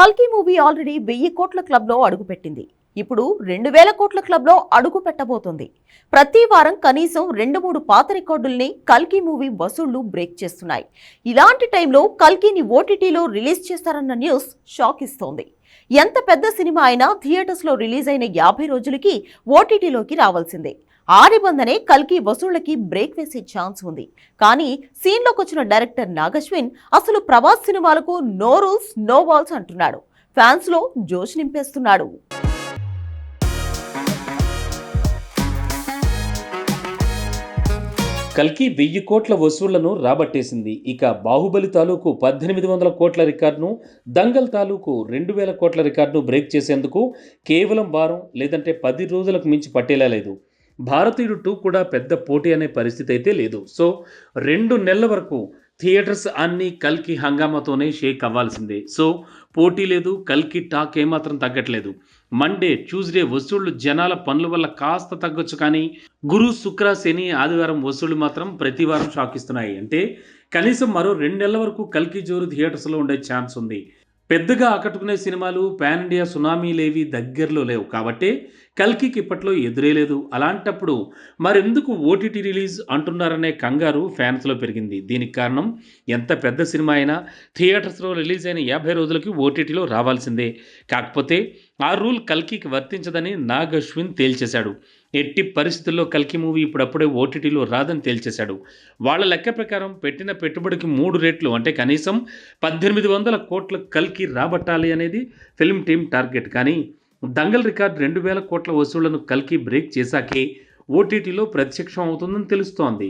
కల్కి movie already వెయ్యి కోట్ల క్లబ్లో అడుగుపెట్టింది. ఇప్పుడు రెండు వేల కోట్ల క్లబ్లో అడుగు పెట్టబోతోంది. ప్రతి వారం కనీసం రెండు మూడు పాత రికార్డుల్ని కల్కి మూవీ వసూళ్ళు బ్రేక్ చేస్తున్నాయి. ఇలాంటి టైంలో కల్కిని ఓటీటీలో రిలీజ్ చేస్తారన్న న్యూస్ షాక్ ఇస్తోంది ఎంత పెద్ద సినిమా అయినా థియేటర్స్లో రిలీజ్ అయిన యాభై రోజులకి ఓటీటీలోకి రావాల్సిందే. ఆ నిబంధనే కల్కి వసూళ్ళకి బ్రేక్ వేసే ఛాన్స్ ఉంది. కానీ సీన్లోకి వచ్చిన డైరెక్టర్ నాగశ్విన్ అసలు ప్రభాస్ సినిమాలకు నో రూల్స్ నో వాల్స్ అంటున్నాడు. ఫ్యాన్స్లో జోష్ నింపేస్తున్నాడు. కల్కి వెయ్యి కోట్ల వసూళ్ళను రాబట్టేసింది. ఇక బాహుబలి తాలూకు పద్దెనిమిది వందల కోట్ల రికార్డును దంగల్ తాలూకు రెండు వేల కోట్ల రికార్డును బ్రేక్ చేసేందుకు కేవలం వారం లేదంటే పది రోజులకు మించి పట్టేలా లేదు. భారతీయుడు టూ కూడా పెద్ద పోటీ అనే పరిస్థితి అయితే లేదు. సో రెండు నెలల వరకు థియేటర్స్ అన్నీ కల్కి హంగామాతోనే షేక్ అవ్వాల్సిందే. సో పోటీ లేదు కల్కి టాక్ ఏమాత్రం తగ్గట్లేదు. మండే ట్యూస్డే వసూళ్ళు జనాల పనుల వల్ల కాస్త తగ్గొచ్చు కానీ గురు శుక్ర శని ఆదివారం వసూళ్ళు మాత్రం ప్రతి వారం షాక్ ఇస్తున్నాయి. అంటే కనీసం మరో రెండు నెలల వరకు కల్కి జోరు థియేటర్స్లో ఉండే ఛాన్స్ ఉంది. పెద్దగా ఆకట్టుకునే సినిమాలు పాన్ ఇండియా సునామీలేవి దగ్గరలో లేవు. కాబట్టి కల్కికి ఇప్పట్లో ఎదురే లేదు. అలాంటప్పుడు మరెందుకు ఓటీటీ రిలీజ్ అంటున్నారనే కంగారు ఫ్యాన్స్లో పెరిగింది. దీనికి కారణం ఎంత పెద్ద సినిమా అయినా థియేటర్స్లో రిలీజ్ అయిన యాభై రోజులకి ఓటీటీలో రావాల్సిందే. కాకపోతే ఆ రూల్ కల్కికి వర్తించదని నాగ్ అశ్విన్ తేల్చేశాడు. ఎట్టి పరిస్థితుల్లో కల్కి మూవీ ఇప్పుడప్పుడే ఓటీటీలో రాదని తేల్చేశాడు. వాళ్ళ లెక్క ప్రకారం పెట్టిన పెట్టుబడికి మూడు రేట్లు అంటే కనీసం పద్దెనిమిది వందల కోట్ల కల్కి రాబట్టాలి అనేది ఫిల్మ్ టీమ్ టార్గెట్. కానీ దంగల్ రికార్డ్ రెండు వేల కోట్ల వసూళ్ళను కల్కి బ్రేక్ చేశాకే ఓటీటీలో ప్రత్యక్షం అవుతుందని తెలుస్తోంది.